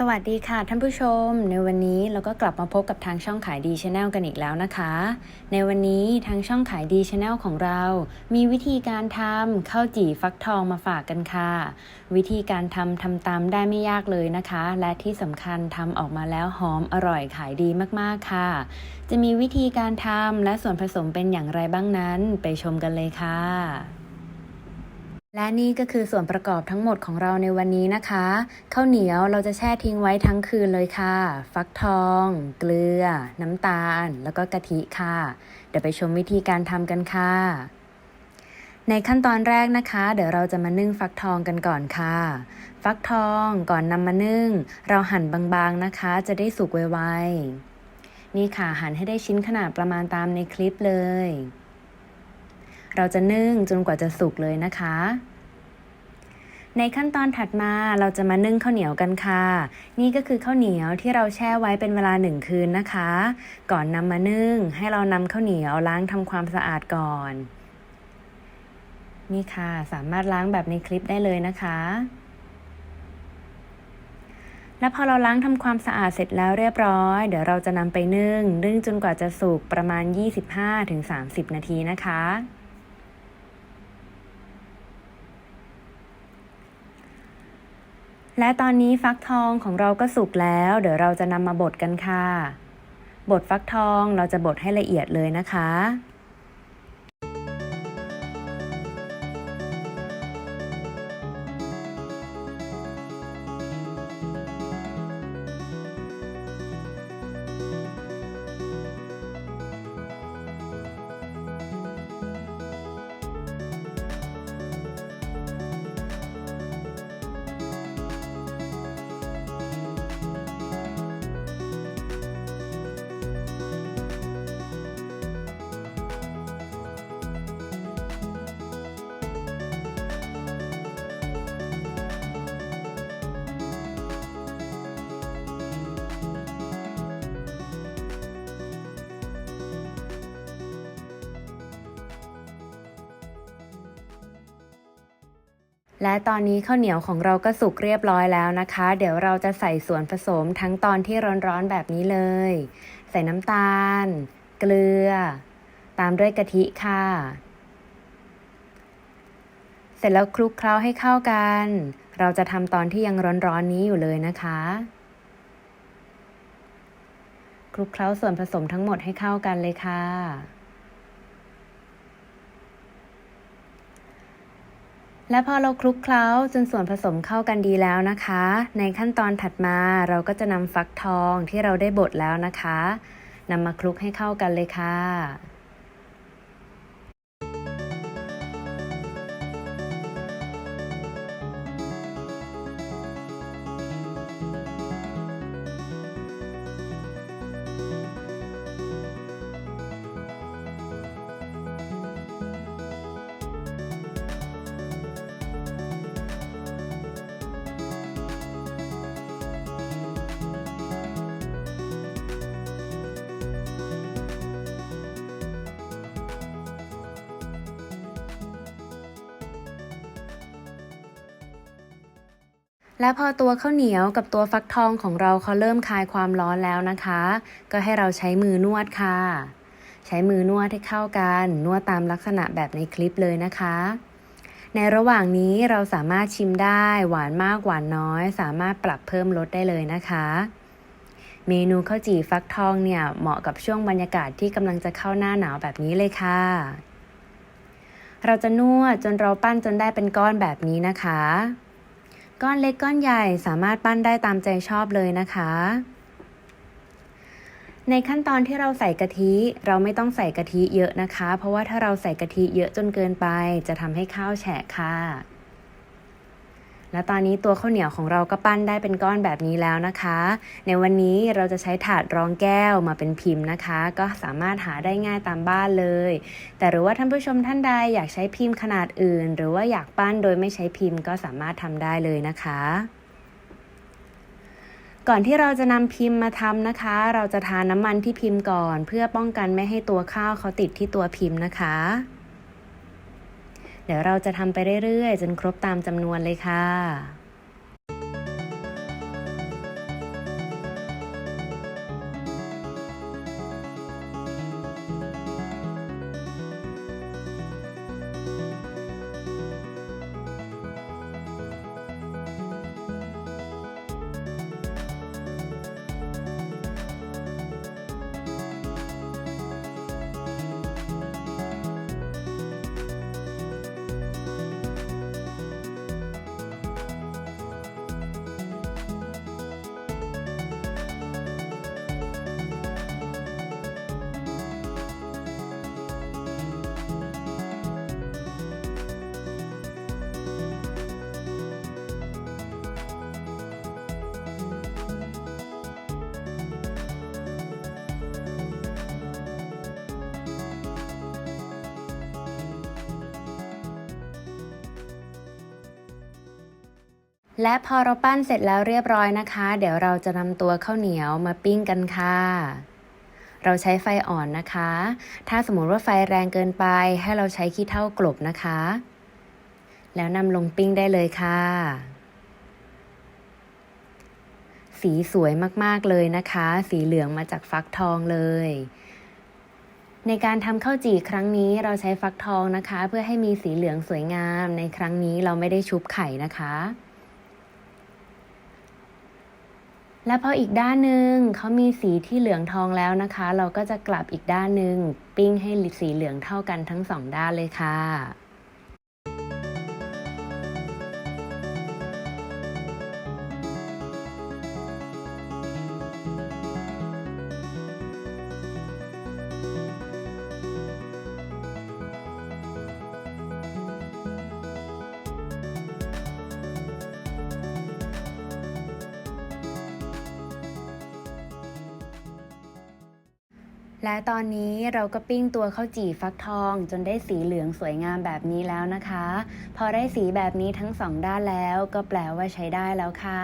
สวัสดีค่ะท่านผู้ชม ในวันนี้เราก็กลับมาพบกับทางช่องขายดีชาแนลกันอีกแล้วนะคะ ในวันนี้ทางช่องขายดีชาแนลของเรา มีวิธีการทำข้าวจี่ฟักทองมาฝากกันค่ะ วิธีการทำทำตามได้ไม่ยากเลยนะคะ และที่สำคัญทำออกมาแล้วหอมอร่อยขายดีมากๆค่ะ จะมีวิธีการทำและส่วนผสมเป็นอย่างไรบ้างนั้น ไปชมกันเลยค่ะ และนี่ก็คือส่วนประกอบทั้งหมดของเราในวันนี้นะคะข้าวเหนียวเราจะแช่ทิ้งไว้ทั้งคืนเลยค่ะ ฟักทอง เกลือ น้ำตาล แล้วก็กะทิค่ะ เดี๋ยวไปชมวิธีการทำกันค่ะ ในขั้นตอนแรกนะคะ เดี๋ยวเราจะมานึ่งฟักทองกันก่อนค่ะ ฟักทองก่อนนำมานึ่ง เราหั่นบางๆนะคะ จะได้สุกไวๆนี่ค่ะหั่นให้ได้ชิ้นขนาดประมาณตามในคลิปเลยเราจะนึ่งจนกว่าจะสุกเลยนะคะ ในขั้นตอนถัดมาเราจะมานึ่งข้าวเหนียวกันค่ะ นี่ก็คือข้าวเหนียวที่เราแช่ไว้เป็นเวลาหนึ่งคืนนะคะ ก่อนนำมานึ่งให้เรานำข้าวเหนียวล้างทำความสะอาดก่อน นี่ค่ะ สามารถล้างแบบในคลิปได้เลยนะคะ และพอเราล้างทำความสะอาดเสร็จแล้วเรียบร้อย เดี๋ยวเราจะนำไปนึ่ง นึ่งจนกว่าจะสุกประมาณ 25-30 นาทีนะคะ และตอนนี้ฟักทองของเราก็สุกแล้ว เดี๋ยวเราจะนำมาบดกันค่ะ บดฟักทองเราจะบดให้ละเอียดเลยนะคะ และตอนนี้ข้าวเหนียวของเราก็สุกเรียบร้อยแล้วนะคะ เดี๋ยวเราจะใส่ส่วนผสมทั้งตอนที่ร้อนๆแบบนี้เลย ใส่น้ำตาล เกลือ ตามด้วยกะทิค่ะ เสร็จแล้วคลุกเคล้าให้เข้ากัน เราจะทำตอนที่ยังร้อนๆนี้อยู่เลยนะคะ คลุกเคล้าส่วนผสมทั้งหมดให้เข้ากันเลยค่ะ และพอเราคลุกเคล้าจนส่วนผสมเข้ากันดีแล้วนะคะ ในขั้นตอนถัดมาเราก็จะนำฟักทองที่เราได้บดแล้วนะคะนำมาคลุกให้เข้ากันเลยค่ะ และพอตัวข้าวเหนียวกับตัวฟักทองของเราเขาเริ่มคลายความร้อนแล้วนะคะ ก็ให้เราใช้มือนวดค่ะ ใช้มือนวดให้เข้ากัน นวดตามลักษณะแบบในคลิปเลยนะคะ ในระหว่างนี้เราสามารถชิมได้หวานมากหวานน้อย สามารถปรับเพิ่มรสได้เลยนะคะ เมนูข้าวจี่ฟักทองเนี่ยเหมาะกับช่วงบรรยากาศที่กำลังจะเข้าหน้าหนาวแบบนี้เลยค่ะ เราจะนวดจนเราปั้นจนได้เป็นก้อนแบบนี้นะคะ ก้อนเล็กก้อนใหญ่สามารถปั้นได้ตามใจชอบเลยนะคะ ในขั้นตอนที่เราใส่กะทิเราไม่ต้องใส่กะทิเยอะนะคะ เพราะว่าถ้าเราใส่กะทิเยอะจนเกินไป จะทำให้ข้าวแฉะค่ะ และตอนนี้ตัวข้าวเหนียวของเราก็ปั้นได้เป็นก้อนแบบนี้แล้วนะคะ ในวันนี้เราจะใช้ถาดรองแก้วมาเป็นพิมพ์นะคะ ก็สามารถหาได้ง่ายตามบ้านเลย แต่หรือว่าท่านผู้ชมท่านใดอยากใช้พิมพ์ขนาดอื่น หรือว่าอยากปั้นโดยไม่ใช้พิมพ์ก็สามารถทำได้เลยนะคะก่อนที่เราจะนำพิมพ์มาทำนะคะ เราจะทาน้ำมันที่พิมพ์ก่อน เพื่อป้องกันไม่ให้ตัวข้าวเขาติดที่ตัวพิมพ์นะคะ เดี๋ยวเราจะทำไปเรื่อยๆ จนครบตามจำนวนเลยค่ะ และพอเราปั้นเสร็จแล้วเรียบร้อยนะคะ เดี๋ยวเราจะนำตัวข้าวเหนียวมาปิ้งกันค่ะ เราใช้ไฟอ่อนนะคะ ถ้าสมมติว่าไฟแรงเกินไป ให้เราใช้ขี้เถ้ากลบนะคะ แล้วนำลงปิ้งได้เลยค่ะ สีสวยมากๆเลยนะคะ สีเหลืองมาจากฟักทองเลยในการทำข้าวจี่ครั้งนี้เราใช้ฟักทองนะคะ เพื่อให้มีสีเหลืองสวยงาม ในครั้งนี้เราไม่ได้ชุบไข่นะคะ และพออีกด้านหนึ่งเขามีสีที่เหลืองทองแล้วนะคะ เราก็จะกลับอีกด้านหนึ่งปิ้งให้สีเหลืองเท่ากันทั้งสองด้านเลยค่ะ และตอนนี้เราก็ปิ้งตัวข้าวจี่ฟักทอง จนได้สีเหลืองสวยงามแบบนี้แล้วนะคะ พอได้สีแบบนี้ทั้งสองด้านแล้ว ก็แปลว่าใช้ได้แล้วค่ะ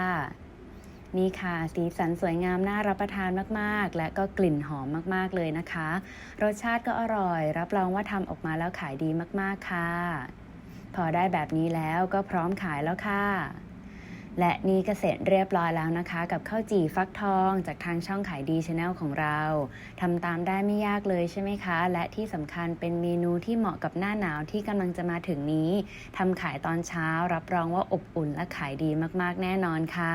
นี่ค่ะ สีสันสวยงามน่ารับประทานมากๆ และก็กลิ่นหอมมากๆเลยนะคะ รสชาติก็อร่อย รับรองว่าทำออกมาแล้วขายดีมากๆค่ะ พอได้แบบนี้แล้วก็พร้อมขายแล้วค่ะ และนี่ก็เสร็จเรียบร้อยแล้วนะคะ กับข้าวจี่ฟักทองจากทางช่องขายดีชาแนลของเราทำตามได้ไม่ยากเลยใช่ไหมคะ และที่สำคัญเป็นเมนูที่เหมาะกับหน้าหนาวที่กำลังจะมาถึงนี้ทำขายตอนเช้ารับรองว่าอบอุ่นและขายดีมากๆแน่นอนค่ะ